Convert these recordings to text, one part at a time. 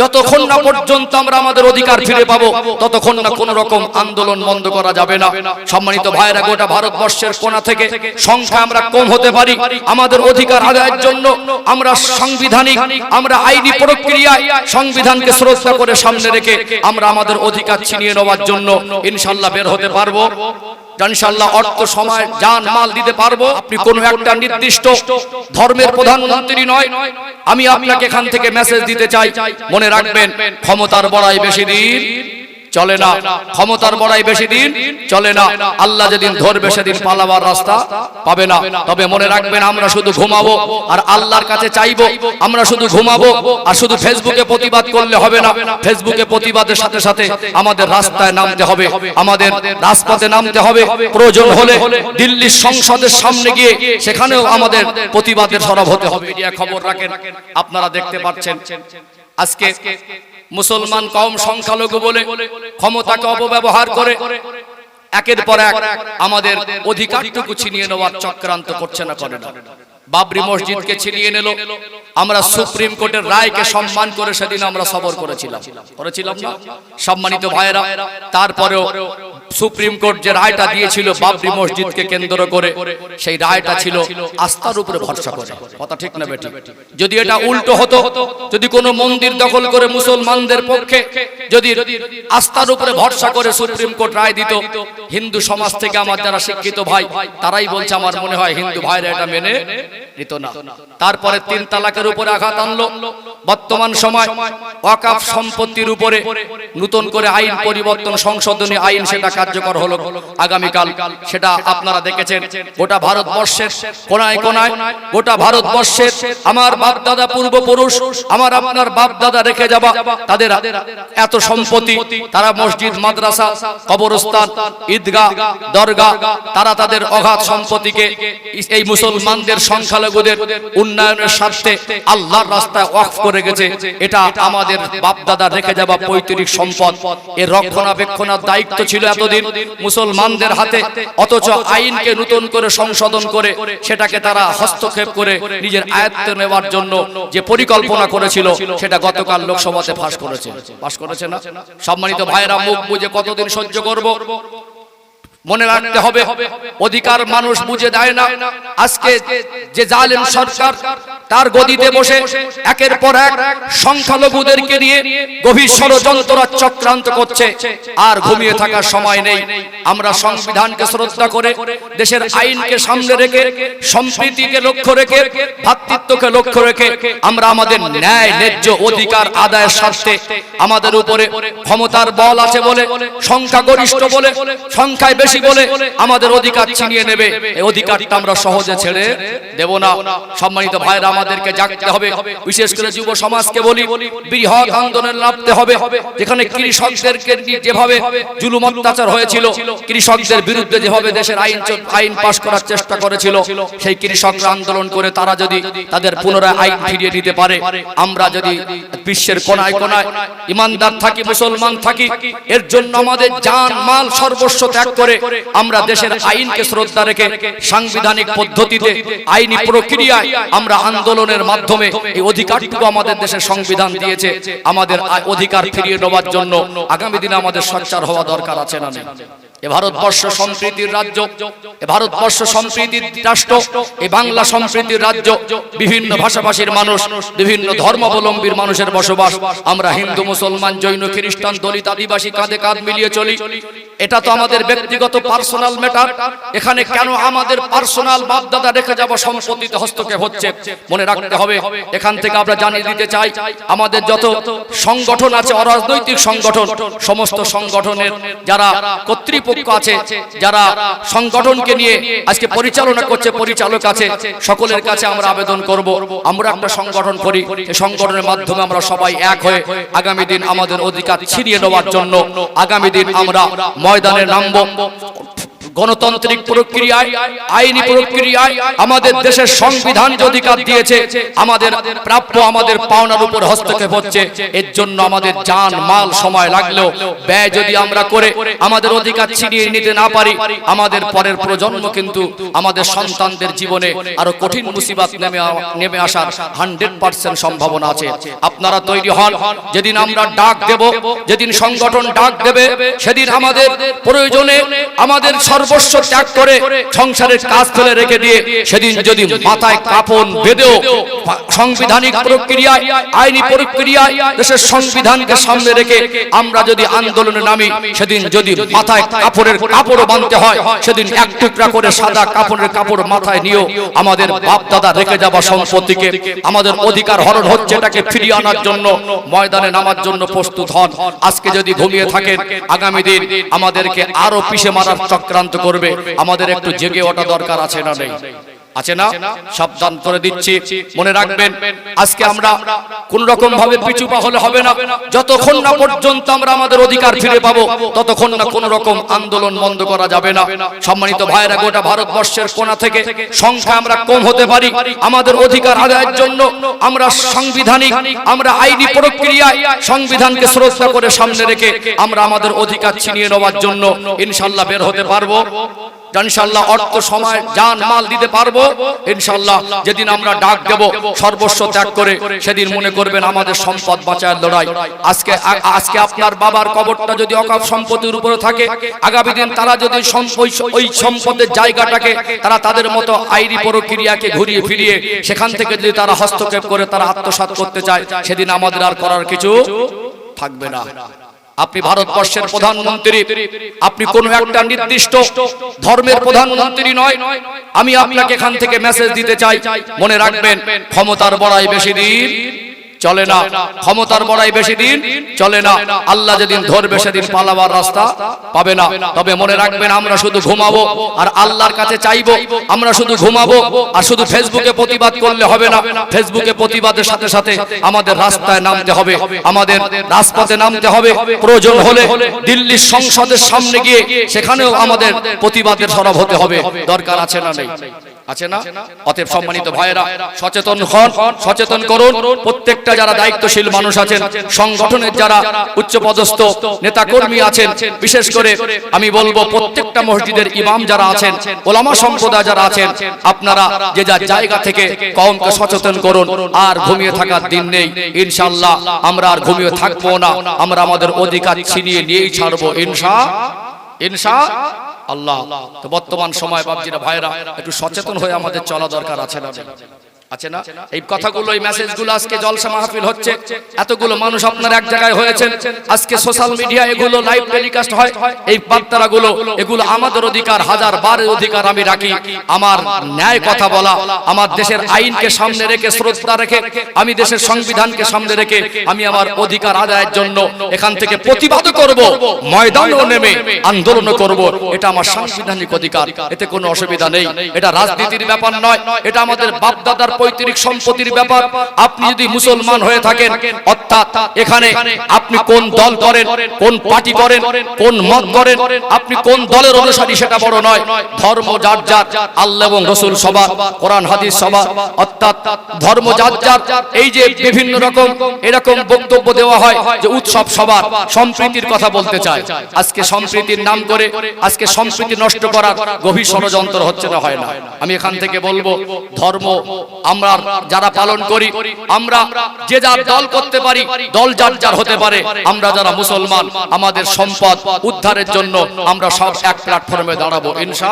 যতক্ষণ না পর্যন্ত আমরা আমাদের অধিকার ফিরে পাবো, ততক্ষণ না কোন রকম আন্দোলন বন্ধ করা যাবে না। সম্মানিত ভাইরা গোটা ভারতবর্ষের কোনা থেকে সংখ্যা আমরা কম হতে পারি। আমাদের অধিকার আদায়ের জন্য আমরা সাংবিধানিক, আমরা আইনি প্রক্রিয়ায় সংবিধানকে শ্রদ্ধা করে সামনে রেখে আমরা আমাদের অধিকার ছিনিয়ে নেওয়ার জন্য ইনশাল্লাহ বের হতে পারব। ইনশাল্লাহ অর্থ সময় মাল দিতে পারব। আপনি কোনো একটা নির্দিষ্ট ধর্মের প্রধানমন্ত্রী নয়। আমি আপনাকে এখান থেকে মেসেজ দিতে চাই। মনে রাখবেন ক্ষমতার বড়াই বেশি দিন। চলে না। ক্ষমতার বড়াই বেশি দিন। চলে না। আল্লাহ যেদিন ধরবে সেদিন পালাবার রাস্তা পাবে না। তবে মনে রাখবেন আমরা শুধু ঘুমাবো। আর আল্লাহর কাছে চাইব আমরা শুধু ঘুমাবো। আর শুধু ফেসবুকে প্রতিবাদ করলে হবে না। ফেসবুকে প্রতিবাদের সাথে সাথে আমাদের রাস্তায় নামতে হবে। আমাদের রাজপথে নামতে হবে। প্রয়োজন হলে দিল্লির সংসদের সামনে গিয়ে সেখানেও আমাদের প্রতিবাদের সরব হতে হবে। খবর রাখেন। আপনারা দেখতে পাচ্ছেন আজকে মুসলমান কম সংখ্যালঘু বলে ক্ষমতাকে অপব্যবহার করে একের পর এক আমাদের অধিকারটুকু ছিনিয়ে নেওয়ার চক্রান্ত করছে না করে না বাবরি মসজিদকে ছিনিয়ে নিল। আমরা সুপ্রিম কোর্টের রায়কে সম্মান করে সেদিন আমরা সবর করেছিলাম। করেছিলাম। না? সম্মানিত ভাইয়েরা তারপরেও সুপ্রিম কোর্ট যে রায়টা দিয়েছিল বাবরি মসজিদকে কেন্দ্র করে সেই রায়টা ছিল আস্থার উপরে ভরসা করে। কথা ঠিক না বেটি? যদি এটা উল্টো হতো যদি কোনো মন্দির দখল করে মুসলমানদের পক্ষে যদি আস্থার উপরে ভরসা করে সুপ্রিম কোর্ট রায় দিত হিন্দু সমাজ থেকে আমার যারা শিক্ষিত ভাই তারাই বলছে আমার মনে হয় হিন্দু ভাইরা এটা মেনে নিত না। তারপরে তিন তালাকের উপরে আঘাত আনলো। বর্তমান সময় ওয়াকাফ সম্পত্তির উপরে নতুন করে আইন পরিবর্তন সংশোধনী আইন সেটা কার্যকর হলো আগামীকাল, সেটা আপনারা দেখেছেন। গোটা ভারতবর্ষের কোনায় কোনায়, গোটা ভারতবর্ষের আমার বাপ দাদা পূর্বপুরুষ, আমার আপনার বাপ দাদা রেখে যাবা তাদের এত সম্পত্তি, তারা মসজিদ, মাদ্রাসা, কবরস্থান, ঈদগাহ দরগা তারা তাদের অগাধ সম্পত্তিকে এই মুসলমানদের সংখ্যালঘুদের উন্নয়নের স্বার্থে আল্লাহর রাস্তায় ওয়াকফ করে গেছে এটা আমাদের বাপ দাদা রেখে যাওয়া পৈতৃক সম্পদ। এর রক্ষণাবেক্ষণের দায়িত্ব ছিল এতদিন। মুসলমানদের হাতে অথচ আইনকে নতুন করে সংশোধন করে সেটাকে তারা হস্তক্ষেপ করে নিজের আয়ত্ত নেওয়ার জন্য যে পরিকল্পনা করেছিল, সেটা গতকাল লোকসভাতে ফাঁস করেছে। ফাঁস করেছে না? সম্মানিত ভাইরা মুখ বুঝে কতদিন সহ্য করব? মনে রাখতে হবে অধিকার মানুষ বুঝে দেয় না। আজকে যে জালেম সরকার তার গদিতে বসে একের পর এক সংখ্যালঘুদেরকে নিয়ে গভীর ষড়যন্ত্র চক্রান্ত করছে। আর ঘুমিয়ে থাকার সময় নেই। আমরা সংবিধানকে শ্রদ্ধা করে দেশের আইনকে সামনে রেখে সম্প্রীতিকে লক্ষ্য রেখে ভ্রাতৃত্বকে লক্ষ্য রেখে আমরা আমাদের ন্যায় ন্যায্য অধিকার আদায়ের স্বার্থে আমাদের উপরে ক্ষমতার বল আছে বলে সংখ্যাগরিষ্ঠ বলে সংখ্যায় বেশি বলে আমাদের অধিকার ছিনিয়ে নেবে। এই অধিকারটা আমরা সহজে ছেড়ে দেব না। সম্মানিত ভাইরা, আমাদেরকে জাগতে হবে। বিশেষ করে যুব সমাজকে বলি, বৃহৎ আন্দোলনে নামতে হবে। যেখানে কৃষকদেরকে যেভাবে জুলুম অত্যাচার হয়েছিল, কৃষকদের বিরুদ্ধে যেভাবে দেশের আইন আইন পাশ করার চেষ্টা করেছিল, সেই কৃষকরা আন্দোলন করে তারা যদি তাদের পুনরায় আইন ফিরিয়ে দিতে পারে, আমরা যদি বিশ্বের কোনায় কোনায় ইমানদার থাকি, মুসলমান থাকি, এর জন্য আমাদের জান, মাল সর্বস্ব ত্যাগ করে আমরা দেশের আইনকে শ্রদ্ধা রেখে সাংবিধানিক পদ্ধতিতে আইনি প্রক্রিয়ায় আমরা আন্দোলনের মাধ্যমে এই অধিকারটুকু আমাদের দেশের সংবিধান দিয়েছে আমাদের অধিকার ফিরিয়ে নেওয়ার জন্য আগামী দিনে আমাদের সচ্চার হওয়া দরকার আছে না? এ ভারতবর্ষ সম্প্রীতির রাজ্য এ ভারতবর্ষ সম্প্রীতির রাষ্ট্র এ বাংলা সম্প্রীতির রাজ্য বিভিন্ন ভাষাভাষীর মানুষ বিভিন্ন ধর্মাবলম্বীর মানুষের বসবাস। আমরা হিন্দু মুসলমান জৈন খ্রিস্টান দলিত আদিবাসী কাঁধে কাঁধ মিলিয়ে চলি। এটা তো আমাদের ব্যক্তিগত পার্সোনাল ম্যাটার এখানে কেন আমাদের পার্সোনাল বাপদাদা রেখে যাব সম্পত্তিতে হস্তক্ষেপ হচ্ছে। মনে রাখতে হবে এখান থেকে আমরা জানিয়ে দিতে চাই আমাদের যত সংগঠন আছে অরাজনৈতিক সংগঠন সমস্ত সংগঠনের যারা কর্তৃপক্ষ আছে, যারা সংগঠনকে নিয়ে আজকে পরিচালনা করছে, পরিচালক আছে, সকলের কাছে আমরা আবেদন করব। আমরা একটা সংগঠন করি এই সংগঠনের মাধ্যমে আমরা সবাই এক হয়ে আগামী দিন আমাদের অধিকার ছিনিয়ে নেওয়ার জন্য আগামী দিন আমরা ময়দানে নামব। গণতান্ত্রিক প্রক্রিয়ায়, আইনি প্রক্রিয়ায় আমাদের দেশের সংবিধান যে অধিকার দিয়েছে, আমাদের প্রাপ্য আমাদের পাওনার উপর হস্তক্ষেপ হচ্ছে। এর জন্য আমাদের জান মাল, সময় লাগলেও ব্যয় যদি আমরা করে, আমাদের অধিকার ছিনিয়ে নিতে না পারি, আমাদের পরের প্রজন্ম কিন্তু আমাদের সন্তানদের জীবনে আরও কঠিন মুসিবত নেমে নেমে আসার হান্ড্রেড পার্সেন্ট সম্ভাবনা আছে। আপনারা তৈরি হন, যেদিন আমরা ডাক দেব, যেদিন সংগঠন ডাক দেবে, সেদিন আমাদের প্রয়োজনে আমাদের সর্বস্ব ত্যাগ করে সংসারের কাজ ফেলে রেখে দিয়ে সেদিন যদি মাথায় কাপন বেঁধেও সাংবিধানিক প্রক্রিয়ায়, আইনি প্রক্রিয়ায় দেশের সংবিধানকে সামনে রেখে আমরা যদি আন্দোলনে নামি, সেদিন যদি মাথায় কাপড়ের কাপড়ও বাঁধতে হয়, সেদিন এক টুকরা করে সাদা কাপড়ের কাপড় মাথায় নিয়েও আমাদের বাপ দাদা রেখে যাওয়া সম্পত্তিকে, আমাদের অধিকার হরণ হচ্ছে এটাকে ফিরিয়ে আনার জন্য, ময়দানে নামার জন্য প্রস্তুত হন। আজকে যদি ঘুমিয়ে থাকেন, আগামী দিন আমাদেরকে আরও পিছে মারার চক্রান্ত করবে। আমাদের একটু জেগে ওঠা দরকার আছে না নেই? আছে না? সাবধান করে দিচ্ছি মনে রাখবেন আজকে আমরা কোন রকম ভাবে পিছু পা হলে হবে না। যতক্ষণ না পর্যন্ত আমরা আমাদের অধিকার ফিরে পাবো ততক্ষণ না কোন রকম আন্দোলন বন্ধ করা যাবে না। সম্মানিত ভাইরা গোটা ভারতবর্ষের কোনা থেকে সংখ্যা আমরা কম হতে পারি। আমাদের অধিকার আদায়ের জন্য আমরা সাংবিধানিক আমরা আইনি প্রক্রিয়ায় সংবিধানকে শ্রদ্ধা করে সামনে রেখে আমরা আমাদের অধিকার ছিনিয়ে নেওয়ার জন্য ইনশাল্লাহ বের হতে পারব। ইনশাল্লাহ অর্থ, সময়, জান, মাল দিতে পারব। ইনশাল্লাহ যেদিন আমরা ডাক সর্বস্ব ত্যাগ করে সেদিন মনে করবেন আমাদের সম্পদ বাঁচার লড়াই। আজকে আজকে আপনার বাবার কবরটা যদি অকাপ সম্পত্তির উপরে থাকে, আগামী দিন তারা যদি ওই- সম্পদের জায়গাটাকে তারা তাদের মতো আইনি প্রক্রিয়াকে ঘুরিয়ে ফিরিয়ে সেখান থেকে যদি তারা হস্তক্ষেপ করে, তারা আত্মসাৎ করতে চায়, সেদিন আমাদের আর করার কিছু থাকবে না। আপনি ভারতবর্ষের প্রধানমন্ত্রী আপনি কোন একটা নির্দিষ্ট ধর্মের প্রধানমন্ত্রী নয় আমি আপনাকে এখান থেকে মেসেজ দিতে চাই। মনে রাখবেন ক্ষমতার বড়াই বেশি দিন। চলে না। ক্ষমতার বড়াই বেশি দিন চলে না। আল্লাহ যেদিন ধরবে সেদিন পালাবার রাস্তা পাবে না। তবে মনে রাখবেন আমরা শুধু ঘুমাবো আর আল্লাহর কাছে চাইব আমরা শুধু ঘুমাবো আর শুধু ফেসবুকে প্রতিবাদ করলে হবে না। ফেসবুকে প্রতিবাদের সাথে সাথে আমাদের রাস্তায় নামতে হবে। আমাদের রাজপথে নামতে হবে। প্রয়োজন হলে দিল্লির সংসদের সামনে গিয়ে সেখানেও আমাদের প্রতিবাদের সরব হতে হবে। দরকার আছে না নেই। আছে না? অতএব সম্মানিত ভাইয়েরা সচেতন হন সচেতন করুন। প্রত্যেকটা যারা দায়িত্বশীল মানুষ আছেন সংগঠনের যারা উচ্চপদস্থ নেতা কর্মী আছেন বিশেষ করে আমি বলব প্রত্যেকটা মসজিদের ইমাম যারা আছেন ওলামা সম্প্রদায় যারা আছেন আপনারা যে যার জায়গা থেকে কমকে সচেতন করুন আর ঘুমিয়ে থাকার দিন নেই ইনশাআল্লাহ আমরা আর ঘুমিয়ে থাকব না আমরা আমাদের অধিকার ছিনিয়ে নিয়েই ছাড়বো ইনশা। ইনশা আল্লাহ। তো বর্তমান সময় বাবজিরা ভাইরা, একটু সচেতন হয়ে আমাদের চলা দরকার আছে না আছে না? এই কথাগুলো এই মেসেজগুলো আজকে জলসা মাহফিল হচ্ছে। এতগুলো মানুষ আপনার এক জায়গায় আজকে সোশ্যাল মিডিয়া এগুলো লাইভ টেলিকাস্ট হয়। এই বার্তাগুলো এগুলো আমাদের অধিকার হাজার বারের অধিকার আমি রাখি। আমার ন্যায় কথা বলা আমার দেশের আইনকে সামনে রেখে শ্রদ্ধা রেখে আমি দেশের সংবিধানকে সামনে রেখে আমি আমার অধিকার আদায়ের জন্য এখান থেকে প্রতিবাদ করব ময়দানও নেমে আন্দোলন করব এটা আমার সাংবিধানিক অধিকার। এতে কোনো অসুবিধা নেই এটা রাজনীতির ব্যাপার নয় এটা আমাদের বাপদাদার পৈতৃক সম্পত্তির ব্যাপার, আপনি যদি মুসলমান হয়ে থাকেন, অর্থাৎ এখানে আপনি কোন দল করেন, কোন পার্টি করেন, কোন মত করেন, আপনি কোন দলের অনুসারী সেটা বড় নয়। ধর্ম যার যার, আল্লাহ এবং রসুল সবার, কোরআন, হাদিস সবার। অর্থাৎ ধর্ম যার যার, এই যে বিভিন্ন রকম, এরকম বক্তব্য দেওয়া হয় যে উৎসব সবার, সম্প্রীতির কথা বলতে চায়। আজকে সম্প্রীতির নাম করে, আজকে সম্প্রীতি নষ্ট করার গভীর ষড়যন্ত্র হচ্ছে না, হয় না। আমি এখান থেকে বলব, ধর্ম আমরা যারা পালন করি, আমরা যে যার দল করতে পারি, দল যার যার হতে পারে, আমরা যারা মুসলমান, আমাদের সম্পদ উদ্ধারের জন্য আমরা সব এক প্ল্যাটফর্মে দাঁড়াবো, ইনশা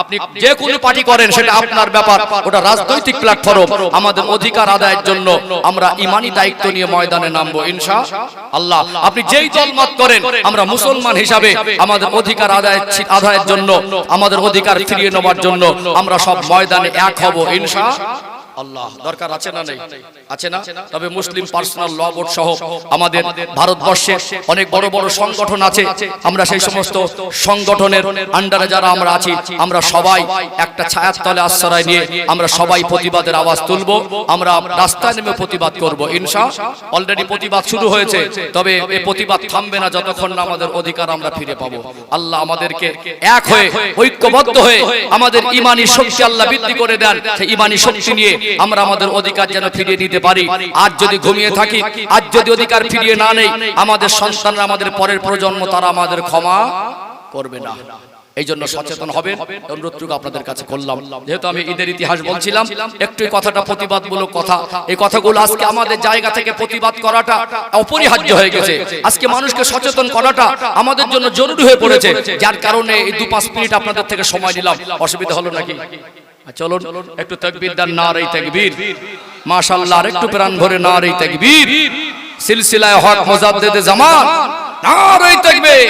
আপনি যে কোনো পার্টি করেন সেটা আপনার ব্যাপার। ওটা রাজনৈতিক প্ল্যাটফর্ম আমাদের অধিকার আদায়ের জন্য আমরা ইমানি দায়িত্ব নিয়ে ময়দানে নামবো। ইনশা আল্লাহ আপনি যেই দল মত করেন আমরা মুসলমান হিসাবে আমাদের অধিকার আদায়ের আদায়ের জন্য আমাদের অধিকার ফিরিয়ে নেওয়ার জন্য আমরা সব ময়দানে এক হব। ইনশা আল্লাহ দরকার আছে না নেই? আছে না? তবে মুসলিম পার্সোনাল ল বোর্ড সহ আমাদের ভারতবর্ষে অনেক বড় বড় সংগঠন আছে। আমরা সেই সমস্ত সংগঠনের আন্ডারে যারা আমরা আছি আমরা সবাই একটা ছায়ার তলে আশ্রয় নিয়ে আমরা সবাই প্রতিবাদের আওয়াজ তুলব আমরা রাস্তায় নেমে প্রতিবাদ করব। ইনশা অলরেডি প্রতিবাদ শুরু হয়েছে। তবে এই প্রতিবাদ থামবে না যতক্ষণ না আমাদের অধিকার আমরা ফিরে পাবো। আল্লাহ আমাদেরকে এক হয়ে ঐক্যবদ্ধ হয়ে আমাদের ইমানি শক্তি আল্লাহ বৃদ্ধি করে দেন সেই ইমানি শক্তি নিয়ে আমরা আমাদের অধিকার যেন ফিরিয়ে নিতে পারি। আজ যদি ঘুমিয়ে থাকি আজ যদি অধিকার ফিরিয়ে না নেই আমাদের সন্তানরা আমাদের পরের প্রজন্ম তারা আমাদের ক্ষমা করবে না। এই জন্য সচেতন হবেন অনুরোধটুকু আপনাদের কাছে করলাম। যেহেতু আমি ঈদের ইতিহাস বলছিলাম একটু কথাটা প্রতিবাদমূলক কথা। এই কথাগুলো আজকে আমাদের জায়গা থেকে প্রতিবাদ করাটা অপরিহার্য হয়ে গেছে। আজকে মানুষকে সচেতন করাটা আমাদের জন্য জরুরি হয়ে পড়েছে। যার কারণে এই দু পাঁচ মিনিট আপনাদের থেকে সময় নিলাম অসুবিধা হলো নাকি চলুন একটু তকবীর দেন না রে তকবীর। মাশাআল্লাহ আর একটু প্রাণ ভরে না রে তকবীর। সিলসিলায় হক মুজাদ্দিদে জামান। না রে তকবীর।